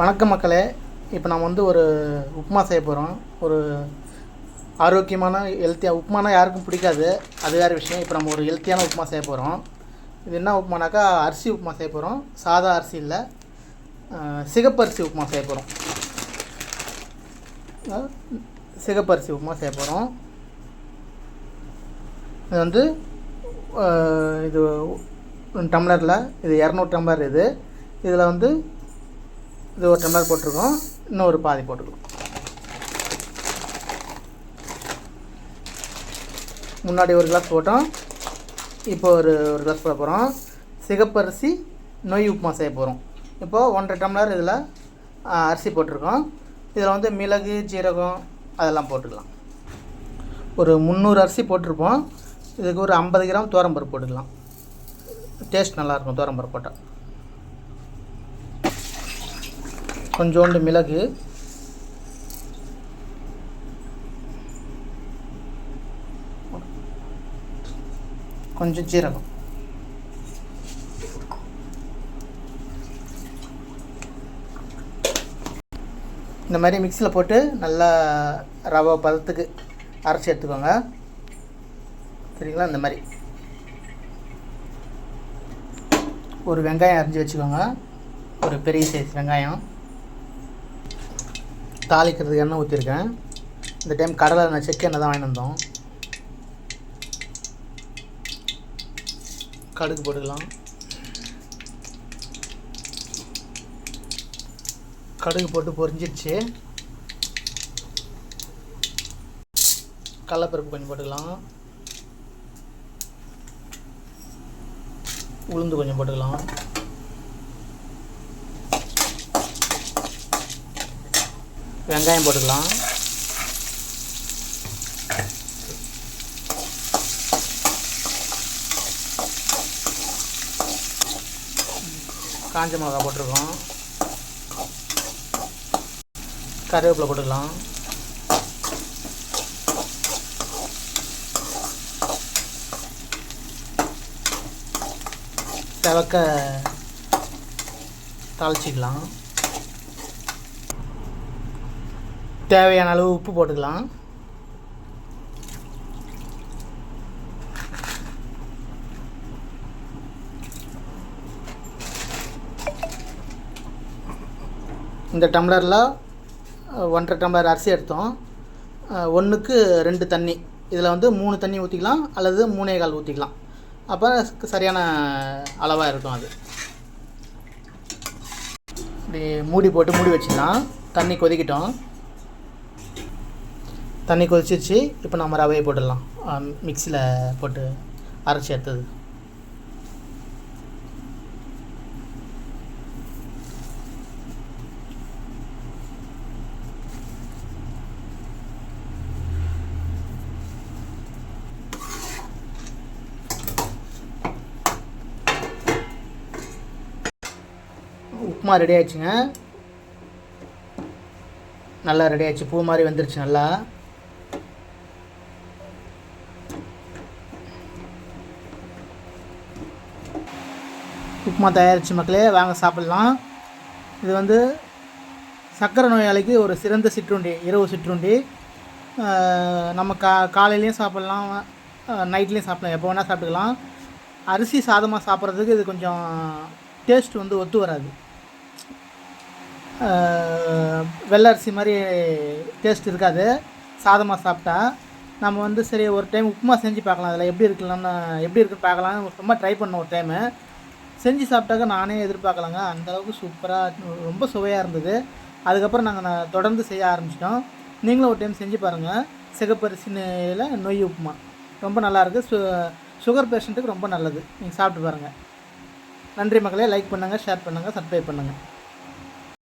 வணக்கம் மக்களே. இப்போ நம்ம வந்து ஒரு உப்புமா செய்ய போகிறோம் ஒரு ஆரோக்கியமான ஹெல்த்தியாக உப்புமானா யாருக்கும் பிடிக்காது. அது வேறு விஷயம். இப்போ நம்ம ஒரு ஹெல்த்தியான உப்புமா செய்ய போகிறோம் இது என்ன உப்புமானாக்கா அரிசி உப்புமா செய்ய போகிறோம் சாதா அரிசி இல்லை. சிகப்பரிசி உப்புமா செய்ய போகிறோம் சிகப்பரிசி உப்புமா செய்ய போகிறோம் இது வந்து இது டம்ளரில் இது இரநூறு டம்ளர் இது. இதில் வந்து இது ஒரு டம்ளர் போட்டிருக்கோம். இன்னும் ஒரு பாதி போட்டுக்கலாம் முன்னாடி ஒரு கிளாஸ் போட்டோம். இப்போ ஒரு ஒரு கிளாஸ் போட போகிறோம் சிகப்பரிசி நொய் உப்புமா செய்ய போகிறோம் இப்போது ஒன்றரை டம்ளர் இதில் அரிசி போட்டிருக்கோம். இதில் வந்து மிளகு ஜீரகம் அதெல்லாம் போட்டுக்கலாம். ஒரு முந்நூறு அரிசி போட்டிருப்போம். இதுக்கு ஒரு ஐம்பது கிராம் துவரம்பருப்பு போட்டுக்கலாம். டேஸ்ட் நல்லாயிருக்கும் துவரம்பருப்பு போட்டால் கொஞ்சோண்டு மிளகு. கொஞ்சம் ஜீரகம். இந்த மாதிரி மிக்சியில் போட்டு நல்லா ரவை பதத்துக்கு அரைச்சி எடுத்துக்கோங்க. சரிங்களா? இந்த மாதிரி. ஒரு வெங்காயம் அரிஞ்சு வச்சுக்கோங்க. ஒரு பெரிய சைஸ் வெங்காயம். தாளிக்கிறதுக்கு எண்ணெய் ஊற்றிருக்கேன் இந்த டைம் கடலை நான் செக்கு எண்ணெய் தான் வாங்கிட்டு வந்தோம். கடுகு போட்டுக்கலாம். கடுகு போட்டு பொரிஞ்சிருச்சு. கடலப்பருப்பு கொஞ்சம் போட்டுக்கலாம். உளுந்து கொஞ்சம் போட்டுக்கலாம். வெங்காயம் போட்டுக்கலாம். காஞ்ச மிளகா போட்டிருக்கோம். கருவேப்பிலை போட்டுக்கலாம். செவக்க தாளிச்சிக்கலாம். தேவையான அளவு உப்பு போட்டுக்கலாம். இந்த டம்ளரில் ஒன்றரை டம்ளர் அரிசி எடுத்தோம். ஒன்றுக்கு ரெண்டு தண்ணி. இதில் வந்து மூணு தண்ணி ஊற்றிக்கலாம் அல்லது மூணே கால் ஊற்றிக்கலாம் அப்போ சரியான அளவாக இருக்கும் அது. இப்படி மூடி போட்டு மூடி வச்சுக்கலாம் தண்ணி கொதிக்கிட்டோம். தண்ணி கொதிச்சிருச்சு இப்போ நம்ம ரவையை போட்டுடலாம். மிக்சியில் போட்டு அரைச்சி எடுத்தது. உப்புமா ரெடி ஆயிடுச்சுங்க. நல்லா ரெடி ஆயிடுச்சு. பூ மாதிரி வந்துருச்சு நல்லா. உப்புமா தயாரிச்சு மக்களே வாங்க சாப்பிட்லாம். இது வந்து சர்க்கரை நோயாளிக்கு ஒரு சிறந்த சிற்றுண்டி இரவு சிற்றுண்டி. நம்ம கா காலையிலையும் சாப்பிட்லாம் நைட்லேயும் சாப்பிட்லாம் எப்போ வேணால் சாப்பிட்டுக்கலாம். அரிசி சாதமாக சாப்பிட்றதுக்கு இது கொஞ்சம் டேஸ்ட் வந்து ஒத்து வராது. வெள்ளை அரிசி மாதிரி டேஸ்ட் இருக்காது. சாதமாக சாப்பிட்டா நம்ம வந்து சரி ஒரு டைம் உப்புமா செஞ்சு பார்க்கலாம். அதில் எப்படி இருக்கலாம்னு எப்படி இருக்குன்னு பார்க்கலாம் ரொம்ப ட்ரை பண்ணோம் ஒரு டைமு செஞ்சு சாப்பிட்டாக்க நானே எதிர்பார்க்கலாங்க. அந்த அளவுக்கு சூப்பராக ரொம்ப சுவையாக இருந்தது. அதுக்கப்புறம் நாங்கள் நான் தொடர்ந்து செய்ய ஆரம்பிச்சிட்டோம். நீங்களும் ஒரு டைம் செஞ்சு பாருங்கள் சிகப்பரிசினில் நொய் உப்புமா. ரொம்ப நல்லாயிருக்கு சு சுகர் பேஷண்ட்டுக்கு ரொம்ப நல்லது. நீங்கள் சாப்பிட்டு பாருங்கள் நன்றி மக்களே. லைக் பண்ணுங்கள் ஷேர் பண்ணுங்கள் சப்ஸ்கிரைப் பண்ணுங்கள்